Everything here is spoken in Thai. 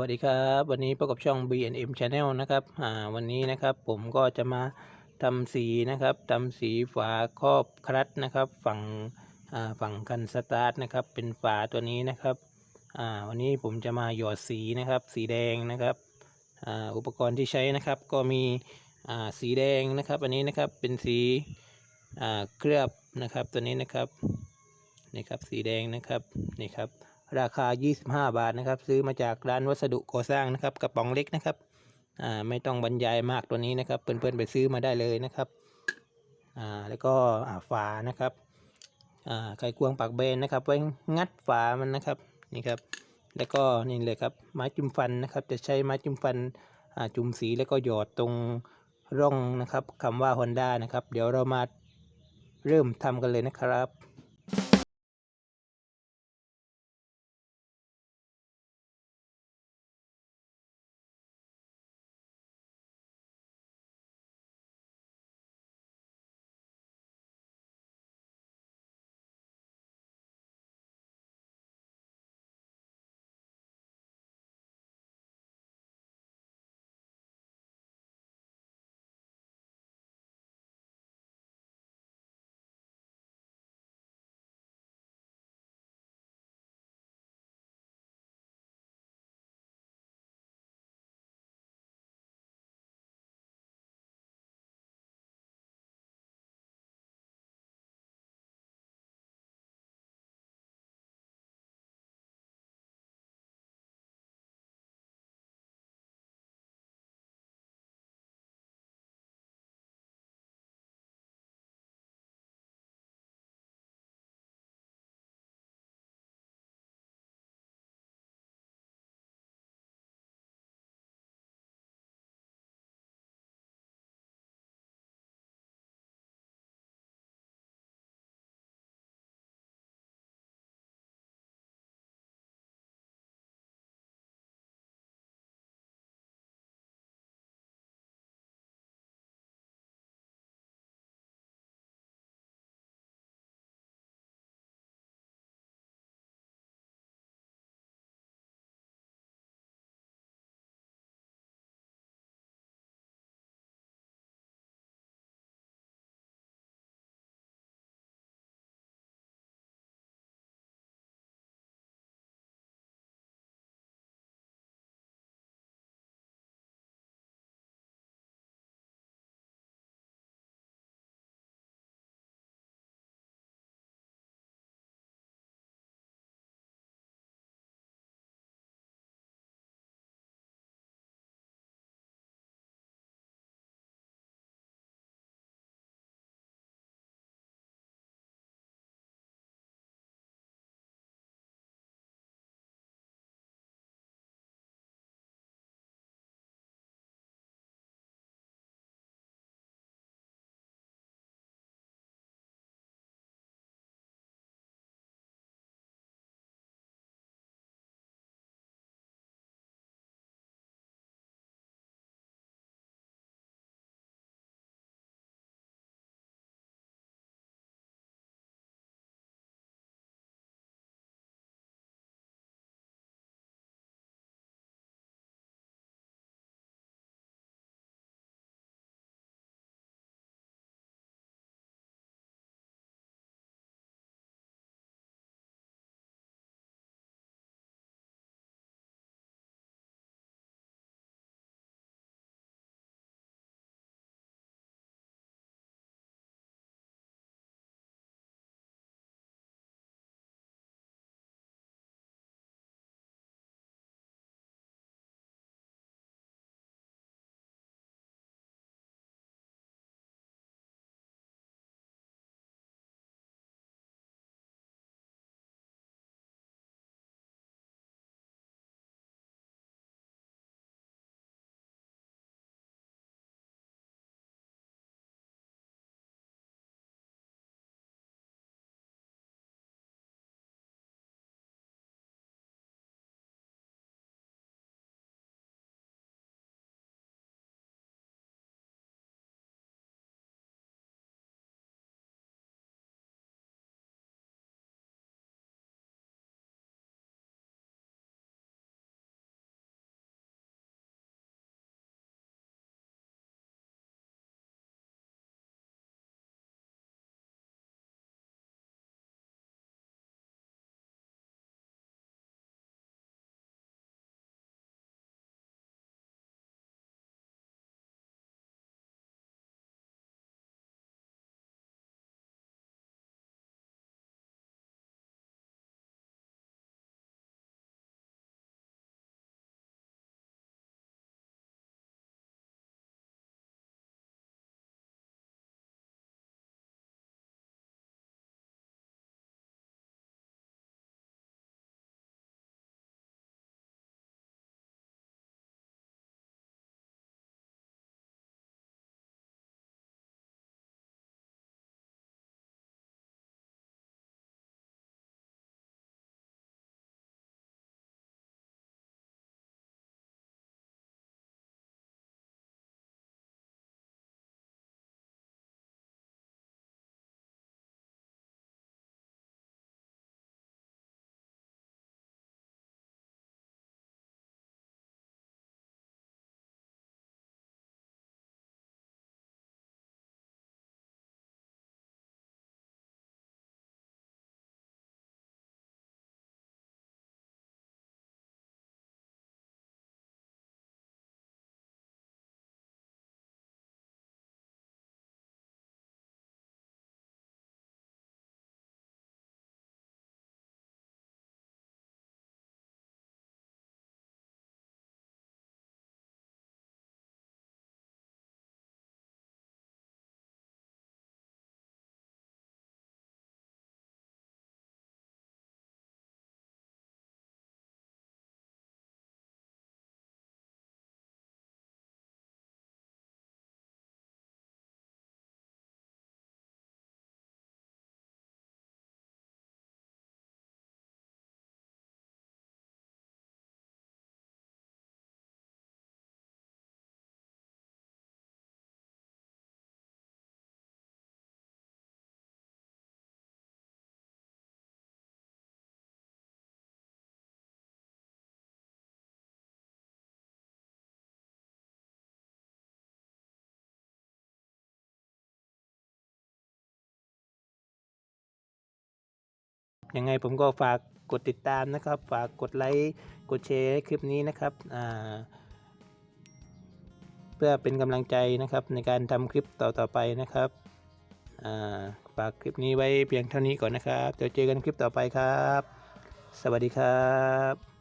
วัสดีครับ วันนี้พบกับช่อง B&M Channel นะครับอ่าวันนี้นะครับผมก็จะมาทำสีนะครับทำสีฝาครอบครัดนะครับ ฝั่งอ่าฝั่งคันสตาร์ทนะครับเป็นฝาตัวนี้นะครับอ่าวันนี้ผมจะมาหยอดสีนะครับ สีแดงนะครับอ่าอุปกรณ์ที่ใช้นะครับ ก็มีอ่าสีแดงนะครับ อันนี้นะครับเป็นสีอ่าเคลือบนะครับตัวนี้นะครับนี่ครับสีแดงนะครับนี่ครับ ราคา 25 บาทนะครับ ซื้อมาจากร้านวัสดุก่อสร้างนะครับกระป๋องเล็กนะครับอ่าไม่ต้องบรรยายมากตัวนี้นะครับ เพื่อนๆไปซื้อมาได้เลยนะครับอ่าแล้วก็อ่าฝานะครับอ่าไขควงปากเบนนะครับ ไว้งัดฝามันนะครับนี่ครับ แล้วก็นี่เลยครับไม้จิ้มฟันนะครับ จะใช้ไม้จิ้มฟันอ่าจุ่มสีแล้วก็หยอดตรงร่องนะครับคำว่า Honda นะครับ เดี๋ยวเรามาเริ่มทำกันเลยนะครับ ยังไงผมก็ฝากกดติดตามนะครับ ฝากกดไลค์กดแชร์คลิปนี้นะครับเพื่อเป็นกำลังใจนะครับในการทำคลิปต่อๆไปนะครับฝากคลิปนี้ไว้เพียงเท่านี้ก่อนนะครับเดี๋ยวเจอกันคลิปต่อไปครับ สวัสดีครับ